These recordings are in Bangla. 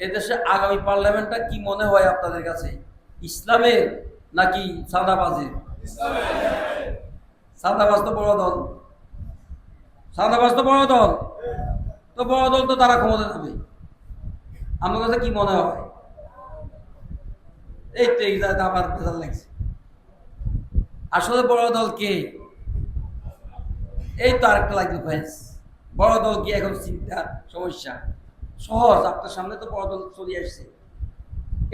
এদেশে আগামী পার্লামেন্টটা কি মনে হয় আপনাদের কাছে? ইসলামের নাকি সাদাবাজের? সাদাবাজ তো বড় দল। সাদাবাজ তো বড় দল। তো বড় দল তো তারা ক্ষমতা যাবে আমার কাছে কি মনে হয়? এই তো এই আমার বেজার লাগছে। আসলে বড় দল কে? এই তো আরেকটা লাগবে ফ্রেন্ডস বড় দল কি এখন চিন্তার সমস্যা? সহজ আপনার সামনে তো বড় দল চলে আসছে।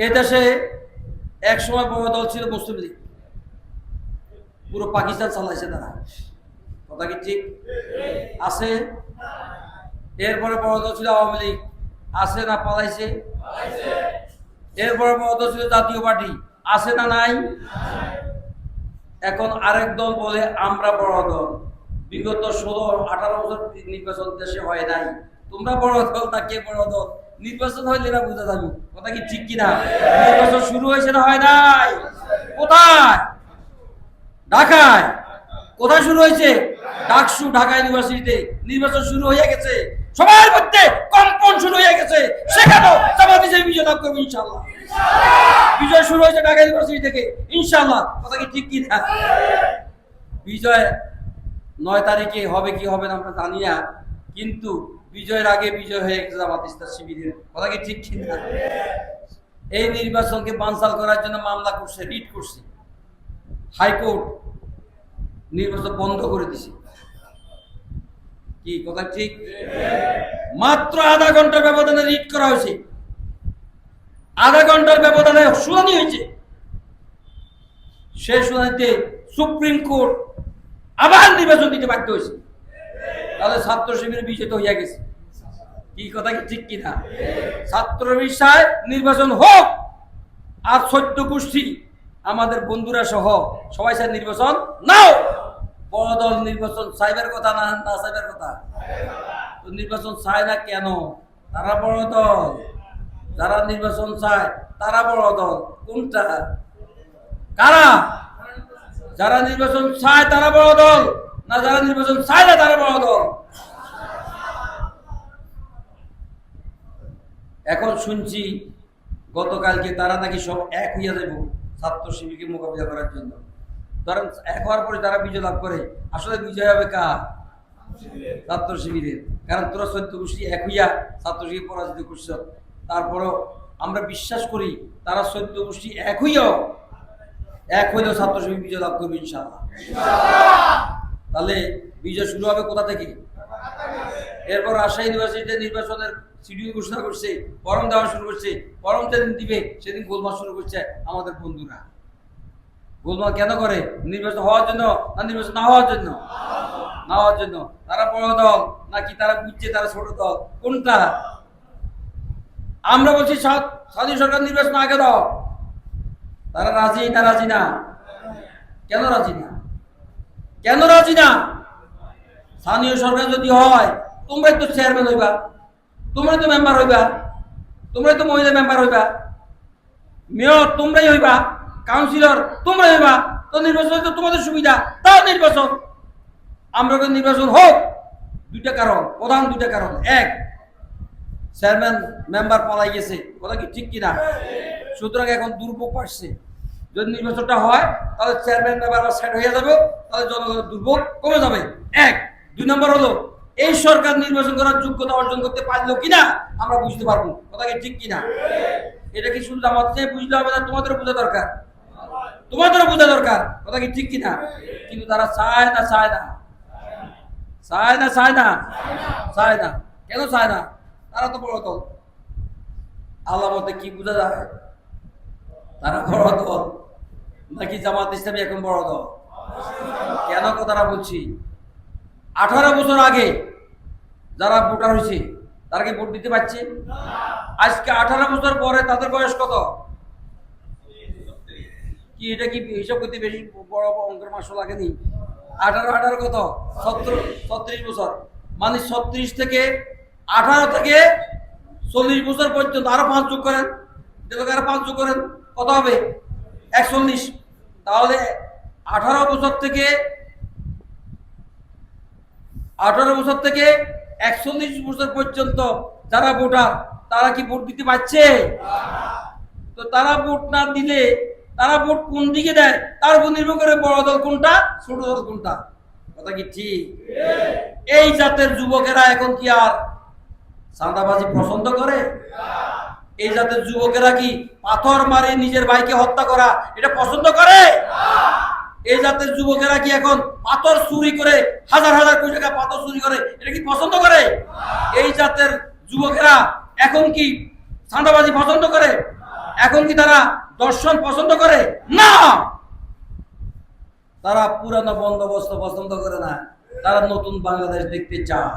এ দেশে এক সময় বড় দল ছিল মুসলিম লীগ। পুরো পাকিস্তান চালাইছে তারা। কথা কি ঠিক? আছে। এরপরে বড় দল ছিল আওয়ামী লীগ। আছে না পালাইছে? এরপরে বড় দল ছিল জাতীয় পার্টি। আছে না নাই? এখন আরেক দল বলে আমরা বড় দল। বিগত ষোলো আঠারো বছর নির্বাচন দেশে হয় নাই। তোমরা বড় দল না কে বড় দল? নির্বাচন হইলে না বুঝা যাবে। কথা কি ঠিক কিনা? নির্বাচন শুরু হয়েছে না হয় নাই? কোথায়? ঢাকায়? কোথায় শুরু হয়েছে? ডাকসু, ঢাকা ইউনিভার্সিটিতে। নির্বাচন শুরু হয়ে গেছে। সবার মধ্যে কম্পন শুরু হয়ে গেছে। সেখানেও জামাত হিসেবে বিজয় লাভ করব ইনশাল্লাহ বিজয় শুরু হয়েছে ঢাকা ইউনিভার্সিটি থেকে ইনশাল্লাহ কথা কি ঠিক কি না বিজয় নয় তারিখে হবে কি হবে না আমরা জানি না। কিন্তু বিজয়ের আগে বিজয় হয়ে জামাত ইসলাম শিবিরের কথা কি ঠিক কি না? এই নির্বাচনকে বানসাল করার জন্য মামলা করছে, রিট করছে। হাইকোর্ট নির্বাচন বন্ধ করে দিছে। কি কথা ঠিক? মাত্র আধা ঘণ্টার ব্যবধানে রিট করা হয়েছে। আধা ঘণ্টার ব্যবধানে শুনানি হয়েছে। সেই শুনানিতে সুপ্রিম কোর্ট আবার নির্বাচন দিতে বাধ্য হয়েছে। তাহলে ছাত্র শিবির বিজেত হইয়া গেছে। কি কথা কি ঠিক কিনা? ছাত্র বিষয় নির্বাচন হোক আর সত্য গোষ্ঠী, আমাদের বন্ধুরা সহ সবাই চায় নির্বাচন নাও। বড় দল নির্বাচন চাইবার কথা না না চাইবার কথা? তো নির্বাচন চায় না কেন? তারা বড় দল। যারা নির্বাচন চায়, তারা বড় দল। কোনটা? কারা? যারা নির্বাচন চায়, তারা বড় দল। না যারা নির্বাচন চায় না তারা বড় দল। এখন শুনছি, গতকালকে তারা নাকি সব এক হইয়া যাব ছাত্র শিবিরকে মোকাবিলা করার জন্য। ধরেন, এক হওয়ার পরে তারা বিজয় লাভ করে। আসলে বিজয় হবে কার? ছাত্র শিবিরের। কারণ তোরা সত্য গোষ্ঠী এক হইয়া ছাত্র শিবির পরাজিত করছ। তারপরও আমরা বিশ্বাস করি, তারা সত্য গোষ্ঠী এক হইয়াও এক হইলেও ছাত্র শিবির বিজয় লাভ করবে ইনশাআল্লাহ। তাহলে বিজয় শুরু হবে কোথা থেকে? এরপর রাজশাহী ইউনিভার্সিটিতে নির্বাচনের শিডিউল ঘোষণা করছে, ফরম দেওয়া শুরু করছে, ফরম যেদিন দিবে, সেদিন গোলমাল শুরু করছে আমাদের বন্ধুরা। গোলমাল কেন করে? নির্বাচন হওয়ার জন্য না নির্বাচন না হওয়ার জন্য? না হওয়ার জন্য। তারা বড় দল, নাকি তারা বুঝছে তারা ছোট দল? কোনটা? আমরা বলছি স্বাধীন সরকার নির্বাচন আগে দাও। তারা রাজি না রাজি না। কেন রাজি না? কেন রাজি না? স্থানীয় সরকার যদি হয়, তোমরাই তো চেয়ারম্যান হইবা, তোমরাই তো মেম্বার হইবা, তোমরাই তো মহিলা মেম্বার হইবা। মেয়র তোমরাই হইবা কাউন্সিলর তোমরাই হইবা, তো নির্বাচন তো তোমাদের সুবিধা, তাও নির্বাচন। আমরা নির্বাচন হোক, দুইটা কারণ, প্রধান দুইটা কারণ। এক চেয়ারম্যান মেম্বার পালাই গেছে, কথা কি ঠিক কিনা? সুতরাং এখন দুর্ভোগ পাচ্ছে যদি নির্বাচনটা হয়, তাহলে চেয়ারম্যান মেম্বার সেট হয়ে যাবে, তাহলে জনগণের দুর্ভোগ কমে যাবে। এক। দুই নম্বর হলো, এই সরকার নির্বাচন করার যোগ্যতা অর্জন করতে পারল কিনা, আমরা বুঝতে পারব। কথা কি ঠিক কিনা? এটা কি শুধু চেয়ে বুঝলে হবে না, তোমাদেরও বোঝা দরকার? তোমাদেরও বোঝা দরকার। কথা কি ঠিক কিনা? কিন্তু তারা চায় না চায় না। চায় না চায় না। চায় না। কেন চায় না? তারা তো বড় দল। আল্লাহ মতে কি বোঝা যায়? তারা বড় দল। নাকি জামাত ইসলামী এখন বড় দল? কেন কথাটা বলছি? আঠারো বছর আগে যারা ভোটার হয়েছে তারা কি ভোট দিতে পারছে? আজকে আঠারো বছর পরে তাদের বয়স কত? কি এটা কি হিসাব করতে বেশি বড় অঙ্কের মাস লাগেনি? আঠারো আঠারো কত? সত্তর, ছত্রিশ বছর। মানে ছত্রিশ থেকে আঠারো থেকে চল্লিশ বছর পর্যন্ত আরও পাঁচ যোগ করেন। আরও পাঁচ যোগ করেন। কত হবে? একচল্লিশ। তাহলে আঠারো বছর থেকে আঠারো বছর থেকে একচল্লিশ বছর পর্যন্ত যারা ভোটার, তারা কি ভোট দিতে পারছে? তো তারা ভোট না দিলে, তারা ভোট কোন দিকে দেয়? তার উপর নির্ভর করে বড় দল কোনটা, ছোট দল কোনটা? কথা কি ঠিক? এই জাতের যুবকেরা এখন কি আর চাঁদাবাজি পছন্দ করে? এই জাতের যুবকেরা কি পাথর মারে নিজের ভাইকে হত্যা করা এটা পছন্দ করে? এই জাতের যুবকেরা কি এখন পাথর চুরি করে, হাজার হাজার কোটি টাকা পাথর চুরি করে, এটা কি পছন্দ করে? এই জাতের যুবকেরা এখন কি চাঁদাবাজি পছন্দ করে? এখন কি তারা দর্শন পছন্দ করে? না! তারা পুরানো বন্দোবস্ত পছন্দ করে না। তারা নতুন বাংলাদেশ দেখতে চায়।